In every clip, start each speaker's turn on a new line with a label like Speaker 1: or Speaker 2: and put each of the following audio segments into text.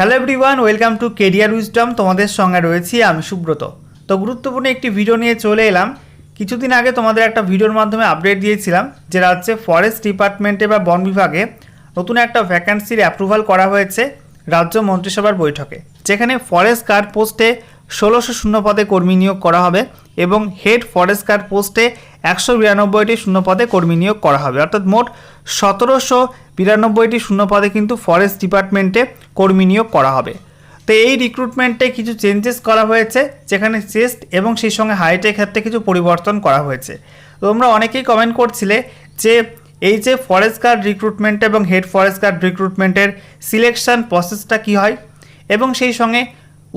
Speaker 1: Hello everyone welcome to career wisdom তোমাদের সঙ্গে রয়েছি আমি সুব্রত। তো গুরুত্বপূর্ণ একটি ভিডিও নিয়ে চলে এলাম। কিছুদিন আগে তোমাদের একটা ভিডিওর মাধ্যমে আপডেট দিয়েছিলাম যে রাজ্যে ফরেস্ট ডিপার্টমেন্টে বা বন বিভাগে নতুন একটা ভ্যাকান্সির অ্যাপ্রুভাল করা হয়েছে রাজ্য মন্ত্রিসভার বৈঠকে, যেখানে ফরেস্ট গার্ড পোস্টে ষোলোশো শূন্য পদে কর্মী নিয়োগ করা হবে এবং হেড ফরেস্ট গার্ড পোস্টে একশো বিরানব্বইটি শূন্য পদে কর্মী নিয়োগ করা হবে। অর্থাৎ মোট সতেরোশো বিরানব্বইটি শূন্য পদে কিন্তু ফরেস্ট ডিপার্টমেন্টে কর্মী নিয়োগ করা হবে। তো এই রিক্রুটমেন্টে কিছু চেঞ্জেস করা হয়েছে, যেখানে চেস্ট এবং সেই সঙ্গে হাইটের ক্ষেত্রে কিছু পরিবর্তন করা হয়েছে। তোমরা অনেকেই কমেন্ট করছিলে যে এই যে ফরেস্ট গার্ড রিক্রুটমেন্ট এবং হেড ফরেস্ট গার্ড রিক্রুটমেন্টের সিলেকশন প্রসেসটা কী হয়? এবং সেই সঙ্গে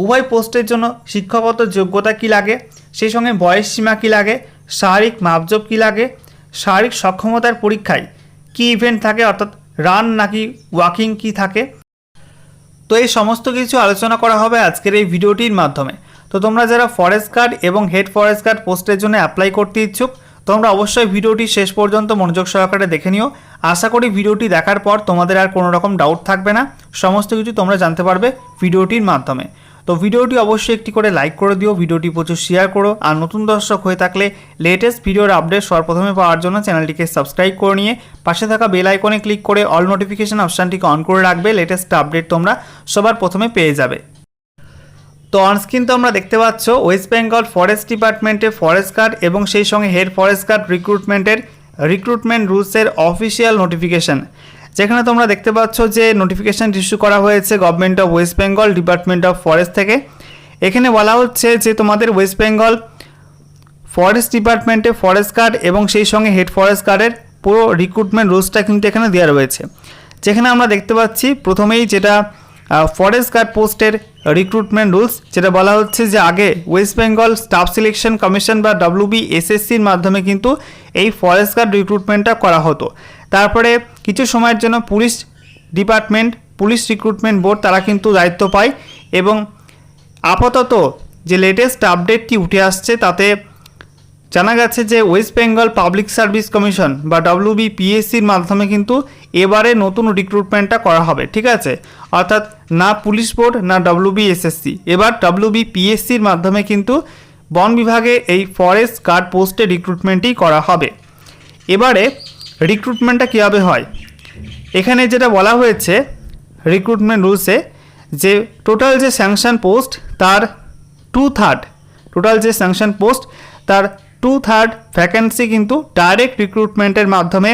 Speaker 1: উভয় পোস্টের জন্য শিক্ষাগত যোগ্যতা কী লাগে? সেই সঙ্গে বয়স সীমা কী লাগে? শারীরিক মাপজোপ কী লাগে? শারীরিক সক্ষমতার পরীক্ষায় কী ইভেন্ট থাকে? অর্থাৎ রান নাকি ওয়াকিং কী থাকে? তো এই সমস্ত কিছু আলোচনা করা হবে আজকের এই ভিডিওটির মাধ্যমে। তো তোমরা যারা ফরেস্ট গার্ড এবং হেড ফরেস্ট গার্ড পোস্টের জন্য অ্যাপ্লাই করতে ইচ্ছুক, তোমরা অবশ্যই ভিডিওটি শেষ পর্যন্ত মনোযোগ সহকারে দেখে নিও। আশা করি ভিডিওটি দেখার পর তোমাদের আর কোনো রকম ডাউট থাকবে না। সমস্ত কিছু তোমরা জানতে পারবে ভিডিওটির মাধ্যমে। তো ভিডিওটি অবশ্যই একটি করে লাইক করে দিও, ভিডিওটি প্রচুর শেয়ার করো। আর নতুন দর্শক হয়ে থাকলে লেটেস্ট ভিডিওর আপডেট সর্বপ্রথমে পাওয়ার জন্য চ্যানেলটিকে সাবস্ক্রাইব করে নিয়ে পাশে থাকা বেল আইকনে ক্লিক করে অল নোটিফিকেশান অপশানটিকে অন করে রাখবে লেটেস্ট আপডেট তোমরা সবার প্রথমে পেয়ে যাবে। তো অনস্ক্রিন তো আমরা দেখতে পাচ্ছ ওয়েস্ট বেঙ্গল ফরেস্ট ডিপার্টমেন্টে ফরেস্ট গার্ড এবং সেই সঙ্গে হেড ফরেস্ট গার্ড রিক্রুটমেন্টের রিক্রুটমেন্ট রুলসের অফিসিয়াল নোটিফিকেশন যেখানে তোমরা দেখতে পাচ্ছ যে নোটিফিকেশান ইস্যু করা হয়েছে government of West Bengal department of forest থেকে। এখানে বলা হচ্ছে যে তোমাদের ওয়েস্ট বেঙ্গল ফরেস্ট ডিপার্টমেন্টে ফরেস্ট গার্ড এবং সেই সঙ্গে হেড ফরেস্ট গার্ডের পুরো রিক্রুটমেন্ট রুলসটা কিন্তু এখানে দেওয়া রয়েছে। যেখানে আমরা দেখতে পাচ্ছি প্রথমেই যেটা ফরেস্ট গার্ড পোস্টের রিক্রুটমেন্ট রুলস যেটা বলা হচ্ছে যে আগে West Bengal staff selection commission বা ডব্লিউবি এসএসসির মাধ্যমে কিন্তু এই ফরেস্ট গার্ড রিক্রুটমেন্টটা করা হতো। তারপরে কিছু সময়ের জন্য police department, police recruitment board তারা কিন্তু দায়িত্ব পায় এবং আপাতত যে লেটেস্ট আপডেটটি উঠে আসছে তাতে জানা গেছে যে West Bengal Public Service Commission বা ডব্লিউবিপিএসসির মাধ্যমে কিন্তু এবারে নতুন রিক্রুটমেন্টটা করা হবে, ঠিক আছে? অর্থাৎ না পুলিশ বোর্ড, না ডব্লিউবিএসএসসি এবার ডব্লিউবিপিএসসির মাধ্যমে কিন্তু বন বিভাগে এই ফরেস্ট গার্ড পোস্টে রিক্রুটমেন্টই করা হবে। এবারে রিক্রুটমেন্টটা কীভাবে হয়? এখানে যেটা বলা হয়েছে রিক্রুটমেন্ট রুলসে যে টোটাল যে স্যাংশন পোস্ট তার টু থার্ড টোটাল যে স্যাংশন পোস্ট তার টু থার্ড ভ্যাকেন্সি কিন্তু ডাইরেক্ট রিক্রুটমেন্টের মাধ্যমে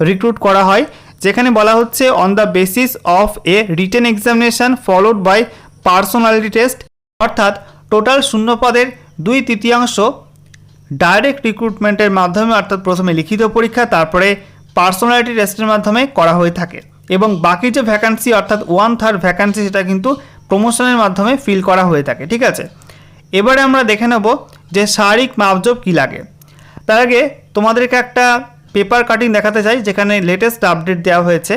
Speaker 1: রিক্রুট করা হয়। যেখানে বলা হচ্ছে on the basis of a written examination followed by personality test অর্থাৎ টোটাল শূন্য পদের দুই তৃতীয়াংশ ডাইরেক্ট রিক্রুটমেন্টের মাধ্যমে, অর্থাৎ প্রথমে লিখিত পরীক্ষা, তারপরে পার্সোনালিটি টেস্টের মাধ্যমে করা হয়ে থাকে। এবং বাকি যে ভ্যাকান্সি অর্থাৎ ওয়ান থার্ড ভ্যাকান্সি সেটা কিন্তু প্রমোশনের মাধ্যমে ফিল করা হয়ে থাকে, ঠিক আছে? এবারে আমরা দেখে নেব যে শারীরিক মাপজোপ কী লাগে। তার আগে তোমাদেরকে একটা পেপার কাটিং দেখাতে চাই, যেখানে লেটেস্ট আপডেট দেওয়া হয়েছে।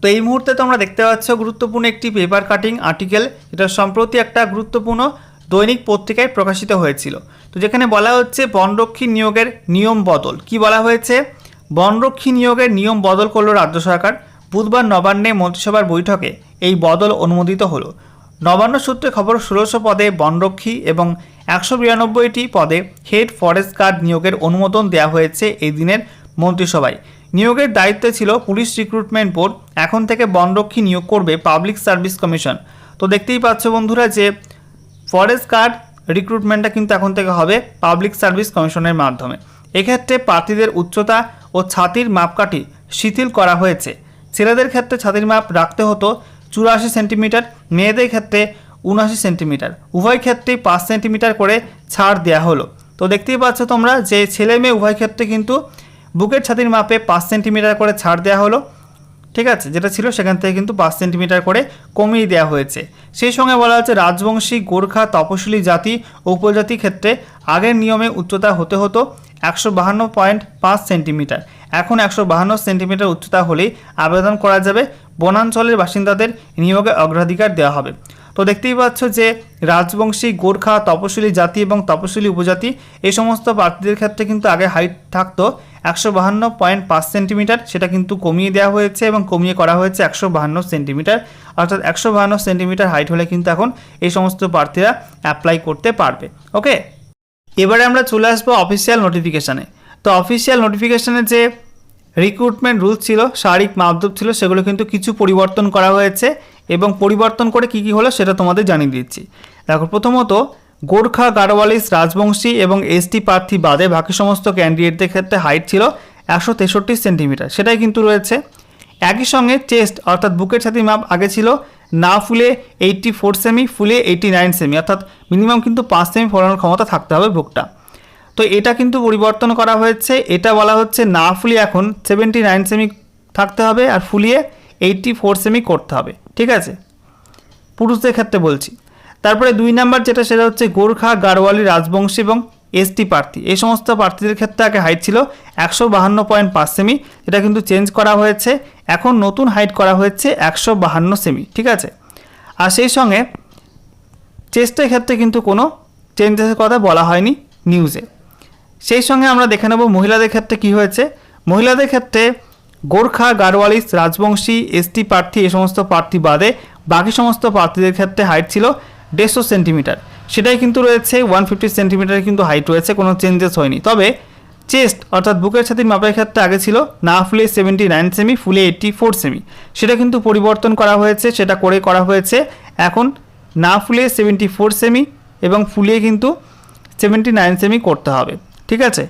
Speaker 1: তো এই মুহূর্তে তোমরা দেখতে পাচ্ছ গুরুত্বপূর্ণ একটি পেপার কাটিং আর্টিকেল যেটা সম্প্রতি একটা গুরুত্বপূর্ণ দৈনিক পত্রিকায় প্রকাশিত হয়েছিল। তো যেখানে বলা হচ্ছে বনরক্ষী নিয়োগের নিয়ম বদল। কি বলা হয়েছে? বনরক্ষী নিয়োগের নিয়ম বদল করল রাজ্য সরকার। বুধবার নবান্নে মন্ত্রিসভার বৈঠকে এই বদল অনুমোদিত হলো। নবান্ন সূত্রে খবর ষোলোশো পদে বনরক্ষী এবং একশো বিরানব্বইটি পদে হেড ফরেস্ট গার্ড নিয়োগের অনুমোদন দেওয়া হয়েছে এই দিনের মন্ত্রিসভায়। নিয়োগের দায়িত্বে ছিল পুলিশ রিক্রুটমেন্ট বোর্ড। এখন থেকে বনরক্ষী নিয়োগ করবে পাবলিক সার্ভিস কমিশন। তো দেখতেই পাচ্ছ বন্ধুরা যে ফরেস্ট গার্ড রিক্রুটমেন্টটা কিন্তু এখন থেকে হবে পাবলিক সার্ভিস কমিশনের মাধ্যমে। এক্ষেত্রে প্রার্থীদের উচ্চতা ও ছাতির মাপকাঠি শিথিল করা হয়েছে। ছেলেদের ক্ষেত্রে ছাতির মাপ রাখতে হতো চুরাশি সেন্টিমিটার, মেয়েদের ক্ষেত্রে উনআশি সেন্টিমিটার। উভয় ক্ষেত্রেই পাঁচ সেন্টিমিটার করে ছাড় দেওয়া হলো। তো দেখতেই পাচ্ছ তোমরা যে ছেলে মেয়ে উভয় ক্ষেত্রে কিন্তু বুকের ছাতির মাপে পাঁচ সেন্টিমিটার করে ছাড় দেওয়া হলো। ঠিক আছে, যেটা ছিল সেখান থেকে কিন্তু পাঁচ সেন্টিমিটার করে কমিয়ে দেওয়া হয়েছে। সেই সঙ্গে বলা হচ্ছে রাজবংশী, গোর্খা তপশিলি জাতি ও উপজাতি ক্ষেত্রে আগের নিয়মে উচ্চতা হতে হতো একশো বাহান্ন পয়েন্ট পাঁচ সেন্টিমিটার। এখন একশো বাহান্ন সেন্টিমিটার উচ্চতা হলেই আবেদন করা যাবে। বনাঞ্চলের বাসিন্দাদের নিয়োগে অগ্রাধিকার দেওয়া হবে। তো দেখতেই পাচ্ছ যে রাজবংশী, গোর্খা তপশিলি জাতি এবং তপশিলি উপজাতি এই সমস্ত প্রার্থীদের ক্ষেত্রে কিন্তু আগে হাইট থাকতো একশো বাহান্ন পয়েন্ট পাঁচ সেন্টিমিটার। সেটা কিন্তু কমিয়ে দেওয়া হয়েছে এবং কমিয়ে করা হয়েছে একশো বাহান্ন সেন্টিমিটার। অর্থাৎ একশো বাহান্ন সেন্টিমিটার হাইট হলে কিন্তু এখন এই সমস্ত প্রার্থীরা অ্যাপ্লাই করতে পারবে। ওকে এবারে আমরা চলে আসব অফিসিয়াল নোটিফিকেশানে তো অফিসিয়াল নোটিফিকেশানে যে রিক্রুটমেন্ট রুলস ছিল, শারীরিক মাপদপ ছিল, সেগুলো কিন্তু কিছু পরিবর্তন করা হয়েছে এবং পরিবর্তন করে কী কী হলো সেটা তোমাদের জানিয়ে দিচ্ছি। দেখো, প্রথমত, গোর্খা গাড়ওয়ালিস রাজবংশী এবং এসটি প্রার্থী বাদে বাকি সমস্ত ক্যান্ডিডেটদের ক্ষেত্রে হাইট ছিল একশো তেষট্টি সেন্টিমিটার। সেটাই কিন্তু রয়েছে। একই সঙ্গে চেস্ট অর্থাৎ বুকের সাথে মাপ আগে ছিল না ফুলে এইটটি ফোর সেমি ফুলে এইটটি নাইন সেমি অর্থাৎ মিনিমাম কিন্তু পাঁচ সেমি ফোলানোর ক্ষমতা থাকতে হবে বুকটা। তো এটা কিন্তু পরিবর্তন করা হয়েছে। এটা বলা হচ্ছে না ফুলিয়ে এখন সেভেন্টি নাইন সেমি থাকতে হবে আর ফুলিয়ে এইটটি ফোর সেমি করতে হবে। ঠিক আছে? পুরুষদের ক্ষেত্রে বলছি। তারপরে দুই নাম্বার যেটা, সেটা হচ্ছে গোর্খা গাড়ওয়ালি রাজবংশী এবং এসটি প্রার্থী। এই সমস্ত প্রার্থীদের ক্ষেত্রে আগে হাইট ছিল একশো বাহান্ন পয়েন্ট পাঁচ সেমি এটা কিন্তু চেঞ্জ করা হয়েছে। এখন নতুন হাইট করা হয়েছে একশো বাহান্ন সেমি ঠিক আছে? আর সেই সঙ্গে চেস্টের ক্ষেত্রে কিন্তু কোনো চেঞ্জেসের কথা বলা হয়নি নিউজে সেই সঙ্গে আমরা দেখে নেব মহিলাদের ক্ষেত্রে কি হয়েছে। মহিলাদের ক্ষেত্রে গোর্খা গাড়ওয়ালিস রাজবংশী এসটি প্রার্থী এ সমস্ত প্রার্থী বাদে বাকি সমস্ত প্রার্থীদের ক্ষেত্রে হাইট ছিল দেড়শো সেন্টিমিটার। সেটাই কিন্তু রয়েছে ওয়ান ফিফটি সেন্টিমিটার কিন্তু হাইট রয়েছে, কোনো চেঞ্জেস হয়নি। তবে চেস্ট অর্থাৎ বুকের ছাতির মাপের ক্ষেত্রে আগে ছিল না ফুলে সেভেন্টি নাইন সেমি, ফুলে এইটটি ফোর সেমি। সেটা কিন্তু পরিবর্তন করা হয়েছে, সেটা করে করা হয়েছে। এখন না ফুলে সেভেন্টি ফোর সেমি এবং ফুলিয়ে কিন্তু সেভেন্টি নাইন সেমি করতে হবে। ঠিক আছে?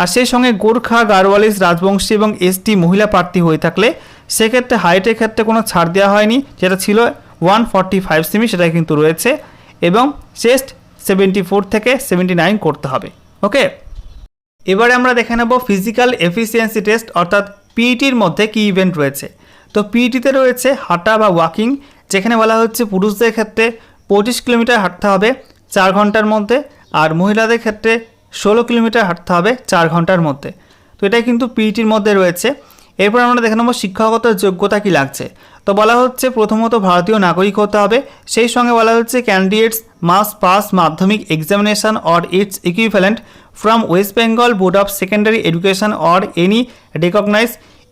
Speaker 1: আর সেই সঙ্গে গোর্খা গারওয়ালিস রাজবংশী এবং এসটি মহিলা প্রার্থী হয়ে থাকলে সেক্ষেত্রে হাইটের ক্ষেত্রে কোনো ছাড় দেওয়া হয়নি, যেটা ছিল ওয়ান ফর্টি ফাইভ সেমি সেটা কিন্তু রয়েছে এবং চেস্ট সেভেন্টি ফোর থেকে সেভেন্টি নাইন করতে হবে। ওকে এবারে আমরা দেখে নেব ফিজিক্যাল এফিসিয়েন্সি টেস্ট অর্থাৎ পিইটির মধ্যে কী ইভেন্ট রয়েছে। তো পিইটিতে রয়েছে হাঁটা বা ওয়াকিং যেখানে বলা হচ্ছে পুরুষদের ক্ষেত্রে পঁচিশ কিলোমিটার হাঁটতে হবে চার ঘণ্টার মধ্যে, আর মহিলাদের ক্ষেত্রে ষোলো কিলোমিটার হাঁটতে হবে চার ঘণ্টার মধ্যে। তো এটাই কিন্তু পিইটির মধ্যে রয়েছে। এরপর আমরা দেখে নেব শিক্ষাগত যোগ্যতা কী লাগছে। তো বলা হচ্ছে প্রথমত ভারতীয় নাগরিক হতে হবে। সেই সঙ্গে বলা হচ্ছে candidates must pass Madhyamik examination or its equivalent from West Bengal Board of Secondary Education or any recognise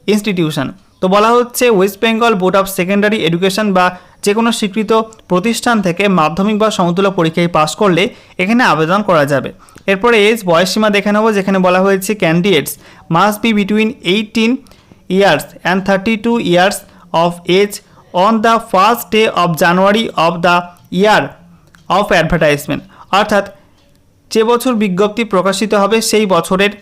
Speaker 1: institution তো বলা হচ্ছে West Bengal Board of Secondary Education বা যে কোনো স্বীকৃত প্রতিষ্ঠান থেকে মাধ্যমিক বা সমতুল্য পরীক্ষায় পাশ করলে এখানে আবেদন করা যাবে। এরপরে এজ বয়সসীমা দেখে নেব, যেখানে বলা হয়েছে candidates must be between eighteen years and thirty two years of age on the first day of January of the year of advertisement অর্থাৎ যে বছর বিজ্ঞপ্তি প্রকাশিত হবে, সেই বছরের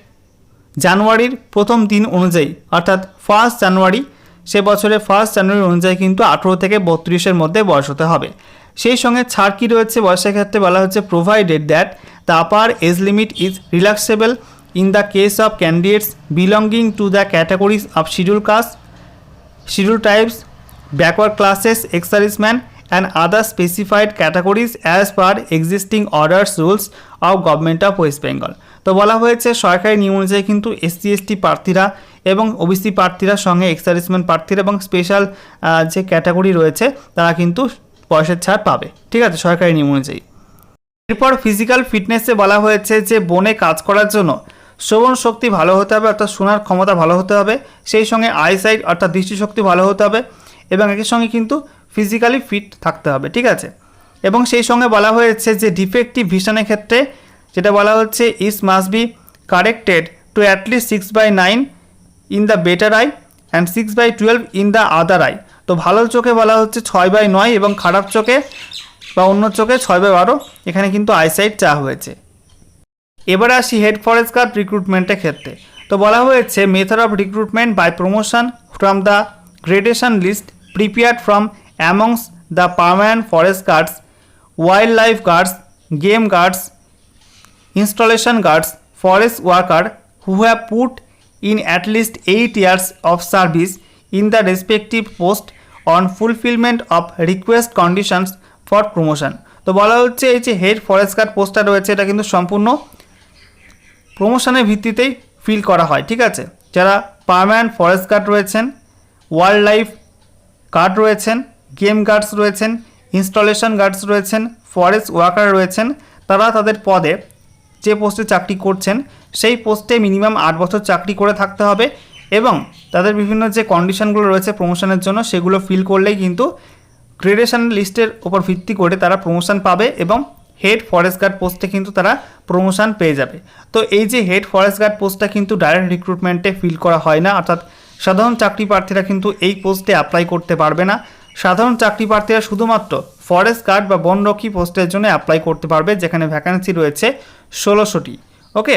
Speaker 1: জানুয়ারির প্রথম দিন অনুযায়ী, অর্থাৎ ফার্স্ট জানুয়ারি সে বছরের ফার্স্ট জানুয়ারি অনুযায়ী কিন্তু আঠেরো থেকে বত্রিশের মধ্যে বয়স হতে হবে। সেই সঙ্গে ছাড় কী রয়েছে বয়সের ক্ষেত্রে বলা হচ্ছে provided that the upper age limit is relaxable in the case of candidates belonging to the categories of schedule caste schedule tribes backward classes exserviceman and other specified categories as per existing orders rules of government of West Bengal তো বলা হয়েছে সরকারি নিয়ম অনুযায়ী কিন্তু SC ST প্রার্থীরা এবং OBC প্রার্থীরা সঙ্গে এক্সারিসমেন্ট প্রার্থীরা এবং স্পেশাল যে ক্যাটাগরি রয়েছে, তারা কিন্তু বয়সের ছাড় পাবে। ঠিক আছে? সরকারি নিয়ম অনুযায়ী। এরপর ফিজিক্যাল ফিটনেসে বলা হয়েছে যে, বনে কাজ করার জন্য শ্রবণ শক্তি ভালো হতে হবে, অর্থাৎ শোনার ক্ষমতা ভালো হতে হবে, সেই সঙ্গে আইসাইট অর্থাৎ দৃষ্টিশক্তি ভালো হতে হবে এবং একের সঙ্গে কিন্তু ফিজিক্যালি ফিট থাকতে হবে। ঠিক আছে? এবং সেই সঙ্গে বলা হয়েছে যে ডিফেক্টিভ ভিশনের ক্ষেত্রে যেটা বলা হচ্ছে eyes must be corrected to at least six by nine in the better eye and six by twelve in the other eye তো ভালো চোখে বলা হচ্ছে ছয় বাই নয় এবং খারাপ চোখে বা অন্য চোখে ছয় বাই বারো এখানে কিন্তু আইসাইট চা হয়েছে। এবারে আসি হেড ফরেস্ট গার্ড রিক্রুটমেন্টের ক্ষেত্রে। তো বলা হয়েছে method of recruitment by promotion from the gradation list prepared from amongst the permanent forest guards wild life guards game guards installation guards, forest worker who have put in at least 8 years of service in the respective post on fulfillment of request conditions for promotion তো বলা হচ্ছে এই যে head forest guard পোস্টটা রয়েছে, এটা কিন্তু সম্পূর্ণ প্রমোশনের ভিত্তিতেই ফিল করা হয়, ঠিক আছে? যারা পার্মানেন্ট ফরেস্ট গার্ড রয়েছেন ওয়াইল্ড লাইফ গার্ড রয়েছেন গেম গার্ডস রয়েছেন ইনস্টলেশন গার্ডস রয়েছেন ফরেস্ট ওয়ার্কার রয়েছেন, তারা তাদের পদে যে পোস্টে চাকরি করছেন, সেই পোস্টে মিনিমাম আট বছর চাকরি করে থাকতে হবে এবং তাদের বিভিন্ন যে কন্ডিশনগুলো রয়েছে প্রমোশনের জন্য, সেগুলো ফিল করলেই কিন্তু গ্রেডেশন লিস্টের ওপর ভিত্তি করে তারা প্রমোশন পাবে এবং হেড ফরেস্ট গার্ড পোস্টে কিন্তু তারা প্রমোশন পেয়ে যাবে। তো এই যে হেড ফরেস্ট গার্ড পোস্টটা কিন্তু ডাইরেক্ট রিক্রুটমেন্টে ফিল করা হয় না, অর্থাৎ সাধারণ চাকরি প্রার্থীরা কিন্তু এই পোস্টে অ্যাপ্লাই করতে পারবে না। সাধারণ চাকরি প্রার্থীরা শুধুমাত্র ফরেস্ট গার্ড বা বনরক্ষী পোস্টের জন্য অ্যাপ্লাই করতে পারবে যেখানে ভ্যাকান্সি রয়েছে ষোলোশোটি। ওকে